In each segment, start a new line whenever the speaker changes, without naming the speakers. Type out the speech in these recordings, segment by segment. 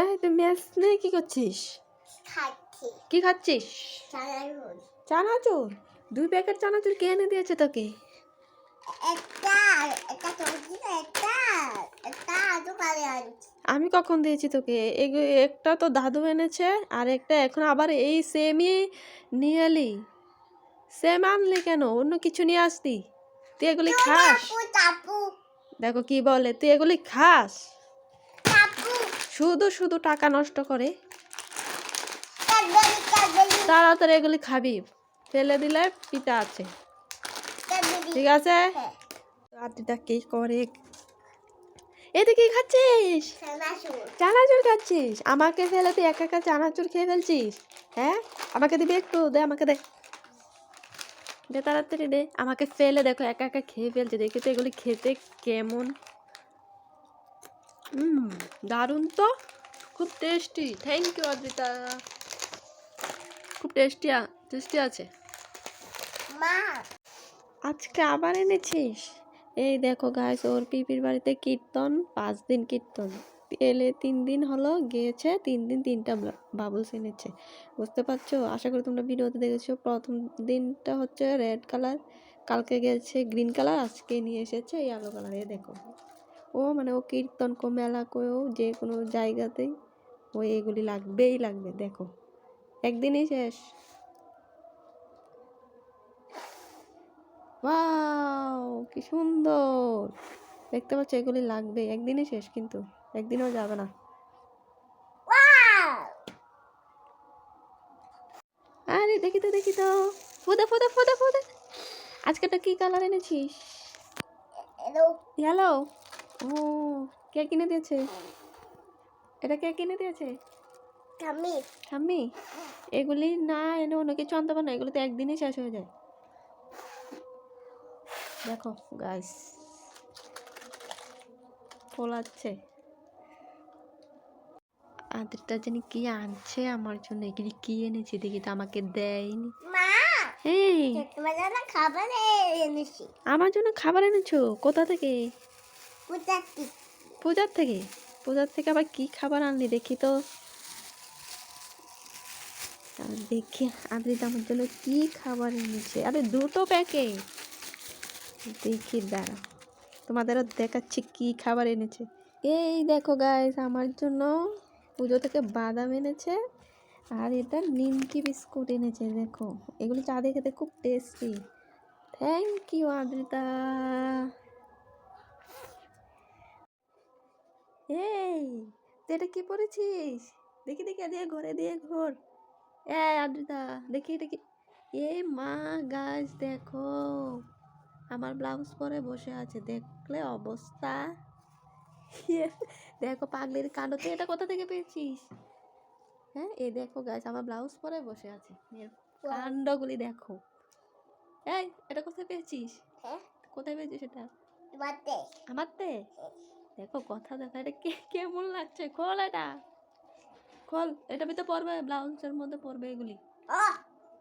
এই তুই ম্যাচ নিয়ে কি করছিস?
খাচ্ছি।
কি খাচ্ছিস?
চানাচুর।
চানাচুর? দুই প্যাকেট চানাচুর কে এনে দিয়েছে তোকে?
একটা একটা চলছি একটা একটা দোকানে আনছি।
আমি কখন দিয়েছি তোকে? একটা তো দাদু এনেছে আর একটা এখন আবার এই সেমই নিয়ে এলি। সেম আনলি কেন? অন্য কিছু নিয়ে আসতি। তুই এগুলি খাস? দেখো কি বলে তুই এগুলি খাস? শুধু শুধু টাকা নষ্ট করে। তাড়াতাড়ি এগুলি খাবি। ফেলে দিলে পিতা আছে। ঠিক আছে?
হ্যাঁ।
রাত্রিটা কি করে? এতে কি খাচ্ছিস?
চানাচুর
খাচ্ছিস? আমাকে ফেলে তুই একা একা চানাচুর খেয়ে ফেলছিস? হ্যাঁ? আমাকে দিবি একটু? দে আমাকে দে। দে তাড়াতাড়ি দে। আমাকে ফেলে দেখো একা একা খেয়ে ফেলছে। দেখি তো এগুলি খেতে কেমন হুম দারুণ তো। খুব টেস্টি থ্যাংক ইউ অদ্রিতা খুব টেস্টি টেস্টি আছে।
মা।
আজকে আবার এনেছিস? এই দেখো গাছ ওর পিপির বাড়িতে কীর্তন পাঁচ দিন কীর্তন। এলে তিন দিন হলো গিয়েছে তিন দিন তিনটা বাবলস এনেছে। বুঝতে পারছ? আশা করি তোমরা ভিডিওতে দেখেছ। প্রথম দিনটা হচ্ছে রেড কালার কালকে গেছে গ্রিন কালার আজকে নিয়ে এসেছে ইয়েলো কালার এ দেখো। ও মানে ও কীর্তন কো মেলা করেও যে কোনো জায়গাতেই ও এগুলি লাগবেই লাগবে দেখো। একদিনই শেষ। ওয়াও কি সুন্দর! দেখতে পাচ্ছ এগুলি লাগবে একদিনই শেষ কিন্তু একদিনও যাবে না। আরে দেখি তো দেখি তো। ফোদা ফোদা ফোদা ফোদা। আজকেটা কি কালার এনেছিস?
হ্যালো
হ্যালো ও কে কিনে দিয়েছে? এটা কে কিনে দিয়েছে?
টামি
ঠাম্মি? এগুলি না এনে অন্য কিছু আনতে পারে না এগুলি তো একদিনই শেষ হয়ে যায়। দেখো গাইস ফোলাচ্ছে আদেরটা জানি কি আনছে আমার জন্য এগুলি কি এনেছে দেখি তো আমাকে দেয়নি। আমার জন্য খাবার এনেছো? কোথা থেকে? পূজার থেকে? পূজার থেকে আবার কি খাবার আনলি দেখি তো। দেখি আদ্রিত আমার জন্য কি খাবার এনেছে? আরে দুটো প্যাকেট। দেখি দাঁড়া তোমাদেরও দেখাচ্ছি কি খাবার এনেছে। এই দেখো গাইস আমার জন্য পুজো থেকে বাদাম এনেছে আর এটা নিমকি বিস্কুট এনেছে, দেখো। এগুলো চা দিয়ে খেতে খুব টেস্টি থ্যাংক ইউ আদ্রিতা এই তুই এটা কি পরেছিস দেখি দেখি দিয়ে ঘরে দিয়ে ঘোর। এ আদ্রিতা দেখি এটা কি? এ মা গাছ দেখো। আমার ব্লাউজ পরে বসে আছে দেখলে অবস্থা। ইয়ে, দেখো পাগলির কাণ্ড তুই এটা কোথা থেকে পেয়েছিস? হ্যাঁ এই দেখো গাছ আমার ব্লাউজ পরে বসে আছে। এর কাণ্ডগুলি দেখো। এই এটা কোথায় পেয়েছিস?
হ্যাঁ?
কোথায় পেয়েছিস এটা? আমার তে? দেখো কথা দেখো এটা কে কেমন লাগছে? খোল এটা। খোল এটা ভিতরে পড়বে ব্লাউজের মধ্যে পড়বে এগুলি।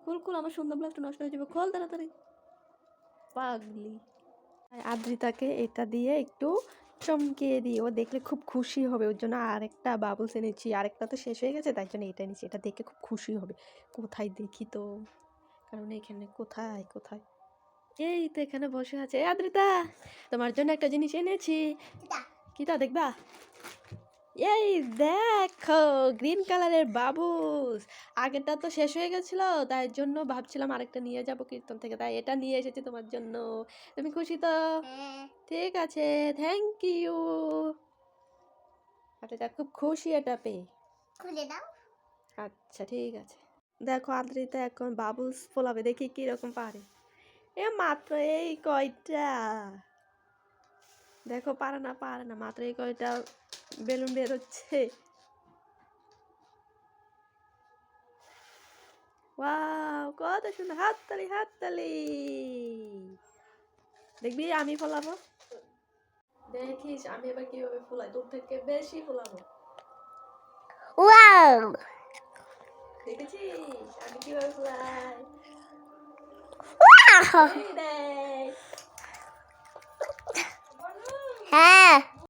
খোল খোল আমার সুন্দর ব্লাউজটা নষ্ট হয়ে যাবে। খোল তাড়াতাড়ি। পাগলি। আদ্রিতাকে এটা দিয়ে একটু চমকিয়ে দিই। ও দেখলে খুব খুশি হবে। ওর জন্য আরেকটা বাবলস এনেছি। আরেকটা তো শেষ হয়ে গেছে তাই জন্য এটা এনেছি। এটা দেখে খুব খুশি হবে। কোথায় দেখি তো? কারণ এখানে কোথায় কোথায়? এই তো এখানে বসে আছে। আদ্রিতা তোমার জন্য একটা জিনিস এনেছি।
কিটা
দেখবা? এই দেখো গ্রিন কালারের বাবুস। আগেরটা তো শেষ হয়ে গেছিল তাই জন্য ভাবছিলাম আরেকটা নিয়ে যাব কীর্তন থেকে। তাই এটা নিয়ে এসেছি তোমার জন্য। তুমি খুশি তো? ঠিক আছে থ্যাংক ইউ আর এটা খুব খুশি এটা পেয়ে।
খুলে দাও।
আচ্ছা ঠিক আছে। দেখো আদ্রিতা এখন বাবুস ফোলাবে দেখি কীরকম পারে। এ মাত্র এই কয়টা? দেখো পারে না পারে না মাত্র এই কয়টা বেলুন বেরোচ্ছে ওয়াও কত সুন্দর হাততালি হাততালি। দেখবি আমি ফোলাবো? দেখিস আমি এবার কীভাবে ফোলাই তোর থেকে বেশি ফোলাবো।
ওয়াও।
দেখেছিস আমি কীভাবে ফোলাই?
ওয়াও।
এই দেখ
হ্যাঁ